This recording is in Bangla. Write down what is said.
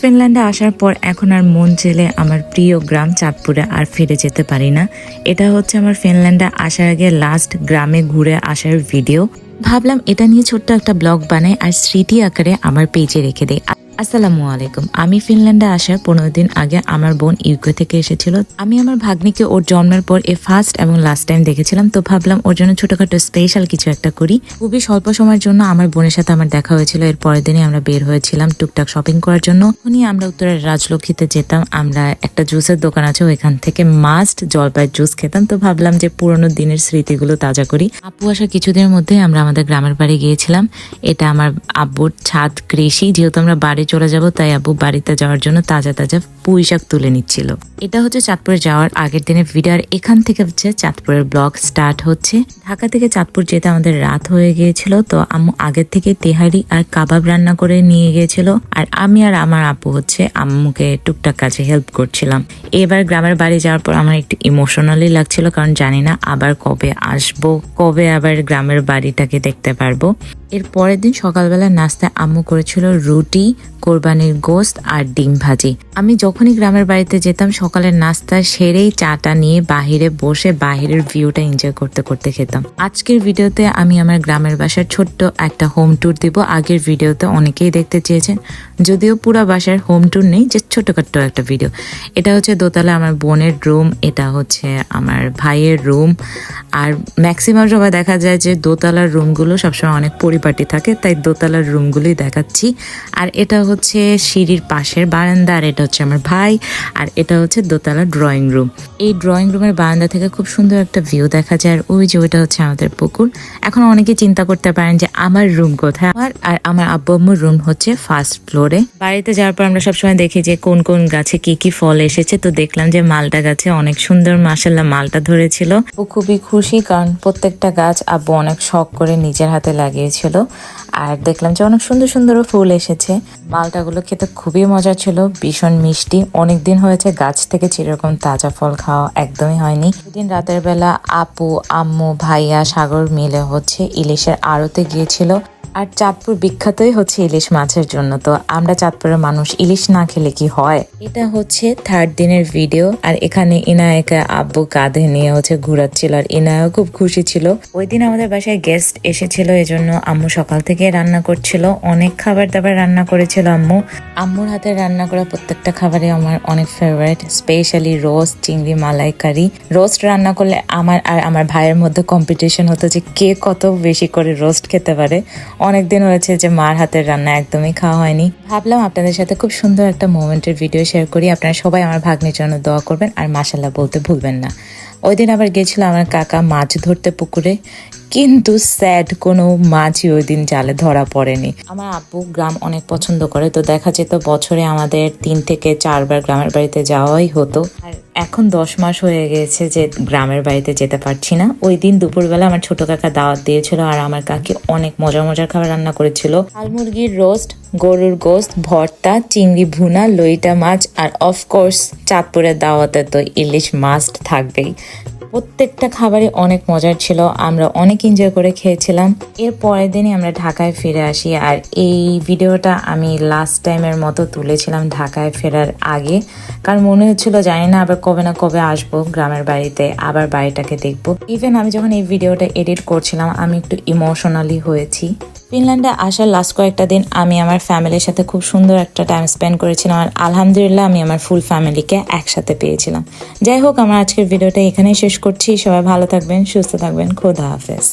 ফিনল্যান্ডে আসার পর এখন আর মন চেলে আমার প্রিয় গ্রাম চাঁদপুরে আর ফিরে যেতে পারি না। এটা হচ্ছে আমার ফিনল্যান্ডে আসার আগে লাস্ট গ্রামে ঘুরে আসার ভিডিও ভাবলাম এটা নিয়ে ছোট্ট একটা ব্লগ বানাই আর স্মৃতি আকারে আমার পেজে রেখে দেই। আসসালামু আলাইকুম। আমি ফিনল্যান্ডে আসার পনেরো দিন আগে আমার বোন ইউকে থেকে এসেছিল। আমি আমার ভাগ্নিকে ওর জন্মের পর এ ফার্স্ট এবং লাস্ট টাইম দেখেছিলাম, তো ভাবলাম ওর জন্য ছোটখাটো স্পেশাল কিছু একটা করি। খুবই স্বল্প সময়ের জন্য আমার বোনের সাথে আমার দেখা হয়েছিল। এর পরের দিনই আমরা বের হয়েছিলাম টুকটাক শপিং করার জন্য। উনি আমরা উত্তরের রাজলক্ষ্মীতে যেতাম। আমরা একটা জুসের দোকান আছে, ওইখান থেকে মাস্ট জলপাইয়ের জুস খেতাম। তো ভাবলাম যে পুরোনো দিনের স্মৃতিগুলো তাজা করি। আপু আসার কিছুদিনের মধ্যে আমরা আমাদের গ্রামের বাড়ি গিয়েছিলাম। এটা আমার আব্বুর ছাদ কৃষি। যেহেতু আমরা বাড়ি চলে যাব, তাই আব্বু বাড়িতে যাওয়ার জন্য তাজা তাজা পুঁই শাক তুলে নিচ্ছিল। এটা হচ্ছে চাঁদপুরে যাওয়ার আগের দিনের ভিডিও আর এখান থেকে হচ্ছে চাঁদপুরের ব্লগ স্টার্ট হচ্ছে। ঢাকা থেকে চাঁদপুর যেতে আমাদের রাত হয়ে গিয়েছিল, তো আম্মু আগের থেকে তেহারি আর কাবাব রান্না করে নিয়ে গিয়েছিল, আর আমি আর আমার আপু হচ্ছে আম্মুকে টুকটাক কাজে হেল্প করছিলাম। এবার গ্রামের বাড়ি যাওয়ার পর আমার একটু ইমোশনালি লাগছিল, কারণ জানি না আবার কবে আসব, কবে আবার গ্রামের বাড়িটাকে দেখতে পারব। এর পরের দিন সকালবেলা নাস্তায় আম্মু করেছিল রুটি কোরবানির গোস্ত আর ডিম ভাজি। আমি যখনই গ্রামের বাড়িতে যেতাম, সকালের নাস্তা সেরেই চাটা নিয়ে বাহিরে বসে বাহিরের ভিউটা এনজয় করতে করতে খেতাম। আজকের ভিডিওতে আমি আমার গ্রামের বাসার ছোট্ট একটা হোম ট্যুর দিব। আগের ভিডিওতে অনেকেই দেখতে চেয়েছেন, যদিও পুরা বাসার হোম ট্যুর নেই যে ছোটখাট্ট একটা ভিডিও এটা হচ্ছে দোতলা আমার বোনের রুম এটা হচ্ছে আমার ভাইয়ের রুম আর ম্যাক্সিমাম সবাই দেখা যায় যে দোতলার রুমগুলো সবসময় অনেক পরিপাটি থাকে, তাই দোতলার রুমগুলোই দেখাচ্ছি। আর এটা হচ্ছে সিঁড়ির পাশের বারান্দা আর এটা হচ্ছে আমার ভাই, আর এটা হচ্ছে দোতলা ড্রয়িং রুম এই ড্রয়িং রুমের বারান্দা থেকে খুব সুন্দর একটা ভিউ দেখা যায়, আর ওই যে ওইটা হচ্ছে আমাদের পুকুর। এখন অনেকে চিন্তা করতে পারেন যে আমার রুম কোথায়? আমার আর আমার আব্বু আম্মুর রুম হচ্ছে ফার্স্ট ফ্লোরে বাড়িতে যাওয়ার পর আমরা সবসময় দেখি যে কোন কোন গাছে কি কি ফল এসেছে, তো দেখলাম যে মালটা গাছে অনেক সুন্দর মাসাল্লাহ মালটা ধরেছিল। ও খুবই খুশি কারণ প্রত্যেকটা গাছ আব্বু অনেক শখ করে নিজের হাতে লাগিয়েছিল, আর দেখলাম যে অনেক সুন্দর সুন্দর ফুল এসেছে। মালটাগুলো খেতে খুবই মজা ছিল, ভীষণ মিষ্টি। অনেক দিন হয়েছে গাছ থেকে সেরকম তাজা ফল খাওয়া একদমই হয়নি। সেদিন রাতের বেলা আপু, আম্মু, ভাইয়া, সাগর মিলে হচ্ছে ইলিশের আড়তে গিয়েছিল। আর চাঁদপুর বিখ্যাতই হচ্ছে ইলিশ মাছের জন্য, তো আমরা চাঁদপুরের মানুষ ইলিশ না খেলে কি হয়? এটা হচ্ছে থার্ড দিনের ভিডিও আর এখানে ইনায়কে আব্বু কাঁধে নিয়ে হচ্ছে ঘুরাচ্ছিল, আর ইনায়ও খুব খুশি ছিল। ওই দিন আমাদের বাসায় গেস্ট এসেছিল, এজন্য আম্মু সকাল থেকে রান্না করছিল, অনেক খাবার দাবার রান্না করেছিল আম্মু। আম্মুর হাতে রান্না করা প্রত্যেকটা খাবারই আমার অনেক ফেভারিট স্পেশালি রোস্ট চিংড়ি মালাইকারি। রোস্ট রান্না করলে আমার আর আমার ভাইয়ের মধ্যে কম্পিটিশন হতো যে কে কত বেশি করে রোস্ট খেতে পারে। অনেক দিন হয়েছে যে মার হাতের রান্না একদমই খাওয়া হয়নি। ভাবলাম আপনাদের সাথে খুব সুন্দর একটা মোমেন্টের ভিডিও শেয়ার করি। আপনারা সবাই আমার ভাগ্নির জন্য দোয়া করবেন আর মাসাল্লাহ বলতে ভুলবেন না। ওই দিন আবার গেছিল আমার কাকা মাছ ধরতে পুকুরে। কিন্তু স্যাড কোনো মাছই ওই দিন জালে ধরা পড়েনি। আমার আব্বু গ্রাম অনেক পছন্দ করে, তো দেখা যেত বছরে আমাদের তিন থেকে চারবার গ্রামের বাড়িতে যাওয়াই হতো। আর এখন দশ মাস হয়ে গেছে যে গ্রামের বাড়িতে যেতে পারছি না। ওই দিন দুপুরবেলা আমার ছোট কাকা দাওয়াত দিয়েছিল আর আমার কাকি অনেক মজার মজার খাবার রান্না করেছিল। হাল মুরগির রোস্ট গরুর গোস্ত, ভর্তা, চিংড়ি ভুনা, লইটা মাছ আর অফকোর্স চাঁদপুরের দাওয়াতে তো ইলিশ মাস্ট থাকবেই। প্রত্যেকটা খাবারই অনেক মজার ছিল। আমরা অনেক এনজয় করে খেয়েছিলাম। এর পরের দিনই আমরা ঢাকায় ফিরে আসি আর এই ভিডিওটা আমি লাস্ট টাইমের মতো তুলেছিলাম ঢাকায় ফেরার আগে। কারণ মনে হচ্ছিল জানি না আবার কবে না কবে আসব গ্রামের বাড়িতে, আবার বাড়িটাকে দেখব। ইভেন আমি যখন এই ভিডিওটা এডিট করছিলাম, আমি একটু ইমোশনালি হয়েছি। ফিনল্যান্ডে আসার লাস্ট কয়েকটা দিন আমি আমার ফ্যামিলির সাথে খুব সুন্দর একটা টাইম স্পেন্ড করেছিলাম আর আলহামদুলিল্লাহ আমি আমার ফুল ফ্যামিলিকে একসাথে পেয়েছিলাম। যাই হোক, আমার আজকের ভিডিওটা এখানেই শেষ করছি। সবাই ভালো থাকবেন, সুস্থ থাকবেন। খোদা হাফেজ।